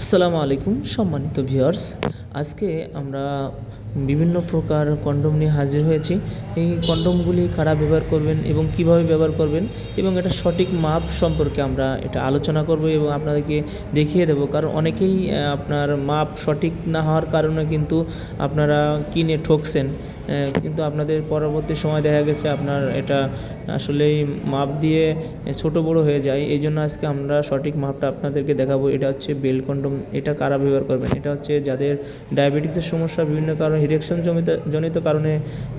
আসসালামু আলাইকুম, সম্মানিত ভিউয়ার্স। আজকে আমরা বিভিন্ন প্রকার কন্ডোম নিয়ে হাজির হয়েছি। এই কন্ডোমগুলি কারা ব্যবহার করবেন এবং কীভাবে ব্যবহার করবেন এবং এটা সঠিক মাপ সম্পর্কে আমরা এটা আলোচনা করব এবং আপনাদেরকে দেখিয়ে দেবো। কারণ অনেকেই আপনার মাপ সঠিক না হওয়ার কারণে কিন্তু আপনারা কিনে ঠকছেন। কিন্তু আপনাদের পরবর্তী সময় দেখা গেছে আপনার এটা আসলেই মাপ দিয়ে ছোট বড় হয়ে যায়। এই জন্য আজকে আমরা সঠিক মাপটা আপনাদেরকে দেখাবো। এটা হচ্ছে বেল কন্ডোম এটা কারা ব্যবহার করবেন? এটা হচ্ছে যাদের ডায়াবেটিক্সের সমস্যা, বিভিন্ন কারণে ইরেকশন জমিত, জনিত কারণে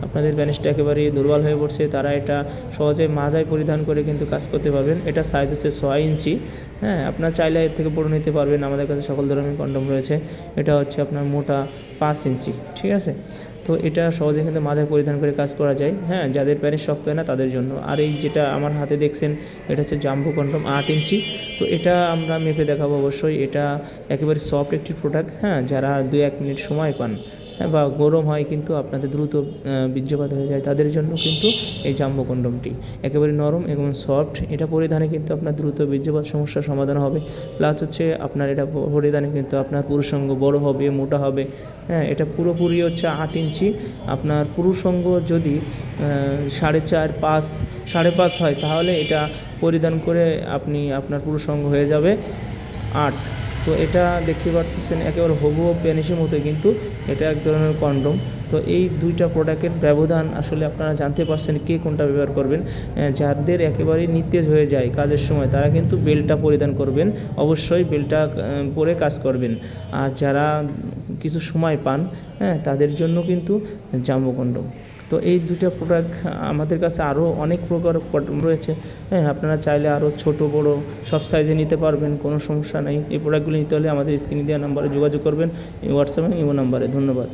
আপনাদের ব্যানিসটা একেবারেই দুর্বল হয়ে পড়ছে। তারা এটা সহজে মাজায় পরিধান করে কিন্তু কাজ করতে পারবেন। এটা সাইজ হচ্ছে ছয় ইঞ্চি। হ্যাঁ আপনার চাইলে এর থেকে পড়ে নিতে পারবেন। আমাদের কাছে সকল ধরনের কন্ডোম রয়েছে। এটা হচ্ছে আপনার মোটা পাঁচ ইঞ্চি। ঠিক আছে? তো এটা সহজে কিন্তু মাথায় পরিধান করে কাজ করা যায়। হ্যাঁ যাদের প্যারিস শক্ত হয় না, তাদের জন্য। আর এই যেটা আমার হাতে দেখছেন, এটা হচ্ছে জাম্বু কন্ডম আট ইঞ্চি। তো এটা আমরা মেপে দেখাবো অবশ্যই। এটা একেবারে সফট একটি প্রোডাক্ট। হ্যাঁ যারা দু এক মিনিট সময় পান বা গরম হয় কিন্তু আপনাদের দ্রুত বীর্যপাত হয়ে যায়, তাদের জন্য কিন্তু এই জাম্বো কন্ডমটি একেবারে নরম এবং সফট এটা পরিধানে কিন্তু আপনার দ্রুত বীর্যপাত সমস্যার সমাধান হবে। প্লাস হচ্ছে আপনার এটা পরিধানে কিন্তু আপনার পুরুষাঙ্গ বড় হবে, মোটা হবে। হ্যাঁ এটা পুরোপুরি হচ্ছে আট ইঞ্চি। আপনার পুরুষাঙ্গ যদি সাড়ে চার পাঁচ, সাড়ে পাঁচ হয়, তাহলে এটা পরিধান করে আপনি আপনার পুরুষাঙ্গ হয়ে যাবে আট। তো এটা দেখতে পারতেছেন একেবারে হবুও প্যানিসের মতোই কিন্তু এটা এক ধরনের কন্ডম। তো এই দুইটা প্রোডাক্টের ব্যবধান আসলে আপনারা জানতে পারছেন কে কোনটা ব্যবহার করবেন। যাদের একেবারেই নিতেজ হয়ে যায় কাজের সময়, তারা কিন্তু বেলটা পরিধান করবেন। অবশ্যই বেলটা পরে কাজ করবেন। আর যারা কিছু সময় পান হ্যাঁ তাদের জন্য কিন্তু জাম্বো কন্ডম তো এই দুটো প্রোডাক্ট আমাদের কাছে আরও অনেক প্রকার রয়েছে। হ্যাঁ আপনারা চাইলে আরও ছোট, বড় সব সাইজে নিতে পারবেন, কোনো সমস্যা নেই। এই প্রোডাক্টগুলি নিতে হলে আমাদের স্ক্রিনে দেওয়া নাম্বারে যোগাযোগ করবেন। হোয়াটসঅ্যাপে ইমো নাম্বারে ধন্যবাদ।